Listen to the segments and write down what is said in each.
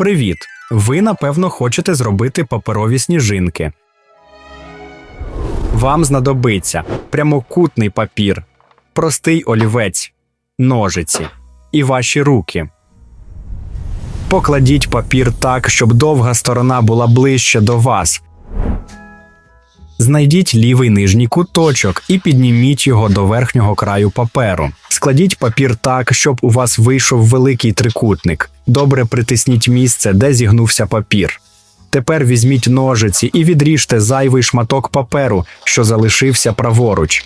Привіт! Ви, напевно, хочете зробити паперові сніжинки. Вам знадобиться прямокутний папір, простий олівець, ножиці і ваші руки. Покладіть папір так, щоб довга сторона була ближче до вас. Знайдіть лівий нижній куточок і підніміть його до верхнього краю паперу. Складіть папір так, щоб у вас вийшов великий трикутник. Добре притисніть місце, де зігнувся папір. Тепер візьміть ножиці і відріжте зайвий шматок паперу, що залишився праворуч.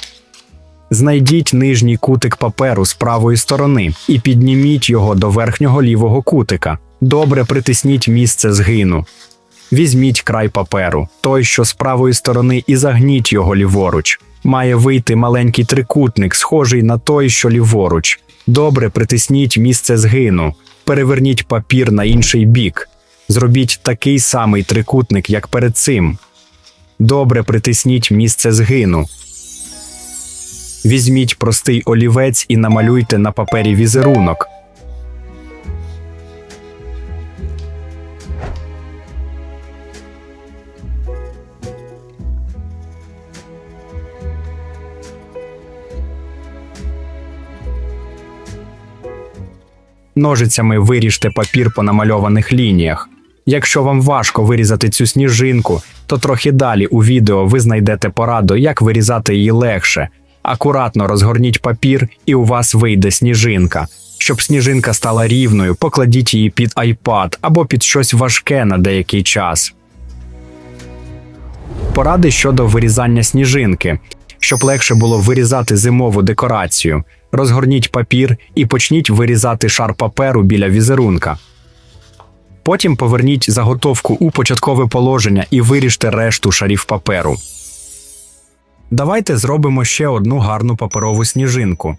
Знайдіть нижній кутик паперу з правої сторони і підніміть його до верхнього лівого кутика. Добре притисніть місце згину. Візьміть край паперу, той, що з правої сторони, і загніть його ліворуч. Має вийти маленький трикутник, схожий на той, що ліворуч. Добре притисніть місце згину, переверніть папір на інший бік. Зробіть такий самий трикутник, як перед цим. Добре притисніть місце згину. Візьміть простий олівець і намалюйте на папері візерунок. Ножицями виріжте папір по намальованих лініях. Якщо вам важко вирізати цю сніжинку, то трохи далі у відео ви знайдете пораду, як вирізати її легше. Акуратно розгорніть папір, і у вас вийде сніжинка. Щоб сніжинка стала рівною, покладіть її під iPad або під щось важке на деякий час. Поради щодо вирізання сніжинки. Щоб легше було вирізати зимову декорацію. Розгорніть папір і почніть вирізати шар паперу біля візерунка. Потім поверніть заготовку у початкове положення і виріжте решту шарів паперу. Давайте зробимо ще одну гарну паперову сніжинку.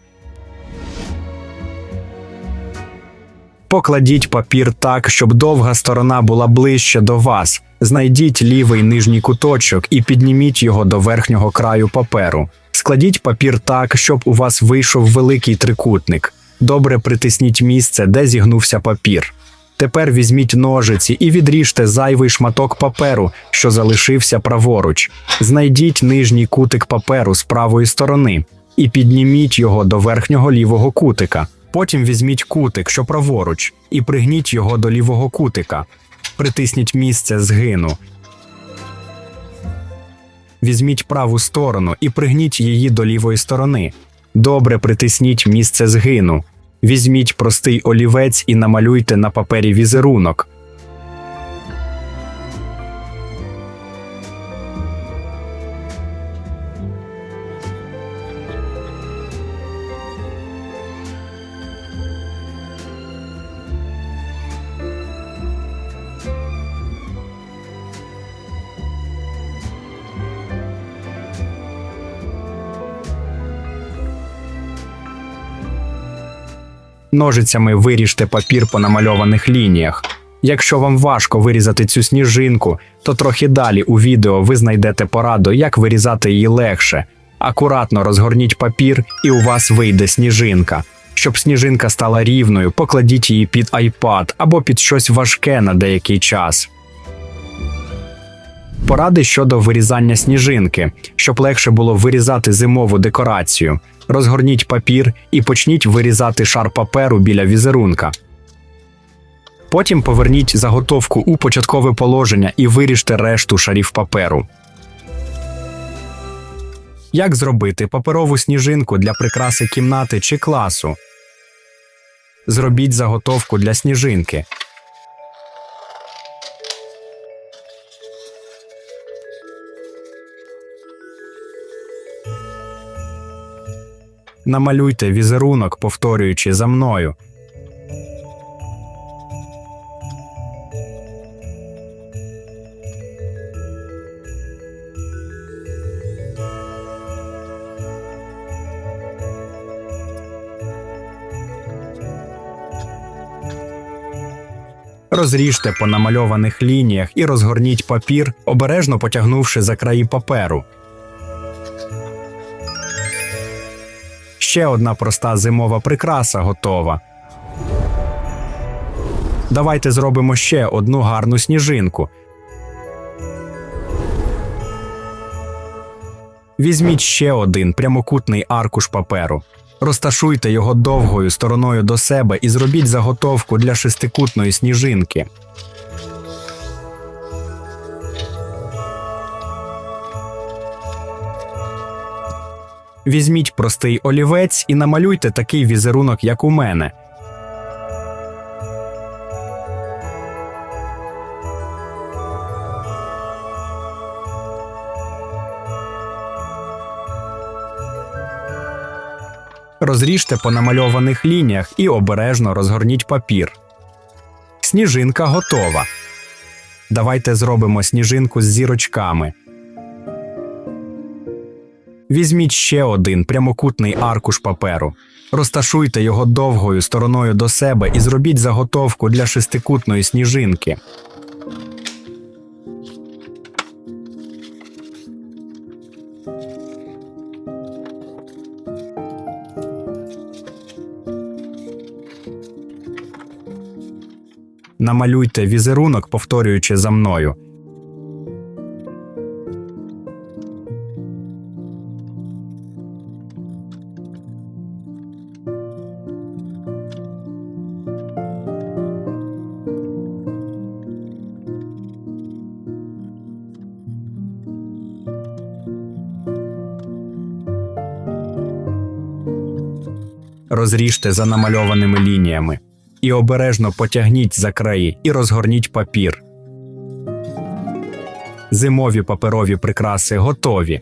Покладіть папір так, щоб довга сторона була ближче до вас. Знайдіть лівий нижній куточок і підніміть його до верхнього краю паперу. Складіть папір так, щоб у вас вийшов великий трикутник. Добре притисніть місце, де зігнувся папір. Тепер візьміть ножиці і відріжте зайвий шматок паперу, що залишився праворуч. Знайдіть нижній кутик паперу з правої сторони і підніміть його до верхнього лівого кутика. Потім візьміть кутик, що праворуч, і пригніть його до лівого кутика. Притисніть місце згину. Візьміть праву сторону і пригніть її до лівої сторони. Добре притисніть місце згину. Візьміть простий олівець і намалюйте на папері візерунок. Ножицями виріжте папір по намальованих лініях. Якщо вам важко вирізати цю сніжинку, то трохи далі у відео ви знайдете пораду, як вирізати її легше. Акуратно розгорніть папір, і у вас вийде сніжинка. Щоб сніжинка стала рівною, покладіть її під iPad або під щось важке на деякий час. Поради щодо вирізання сніжинки, щоб легше було вирізати зимову декорацію. Розгорніть папір і почніть вирізати шар паперу біля візерунка. Потім поверніть заготовку у початкове положення і виріжте решту шарів паперу. Як зробити паперову сніжинку для прикраси кімнати чи класу? Зробіть заготовку для сніжинки. Намалюйте візерунок, повторюючи за мною. Розріжте по намальованих лініях і розгорніть папір, обережно потягнувши за краї паперу. Ще одна проста зимова прикраса готова. Давайте зробимо ще одну гарну сніжинку. Візьміть ще один прямокутний аркуш паперу. Розташуйте його довгою стороною до себе і зробіть заготовку для шестикутної сніжинки. Візьміть простий олівець і намалюйте такий візерунок, як у мене. Розріжте по намальованих лініях і обережно розгорніть папір. Сніжинка готова. Давайте зробимо сніжинку з зірочками. Візьміть ще один прямокутний аркуш паперу. Розташуйте його довгою стороною до себе і зробіть заготовку для шестикутної сніжинки. Намалюйте візерунок, повторюючи за мною. Розріжте за намальованими лініями і обережно потягніть за краї і розгорніть папір. Зимові паперові прикраси готові.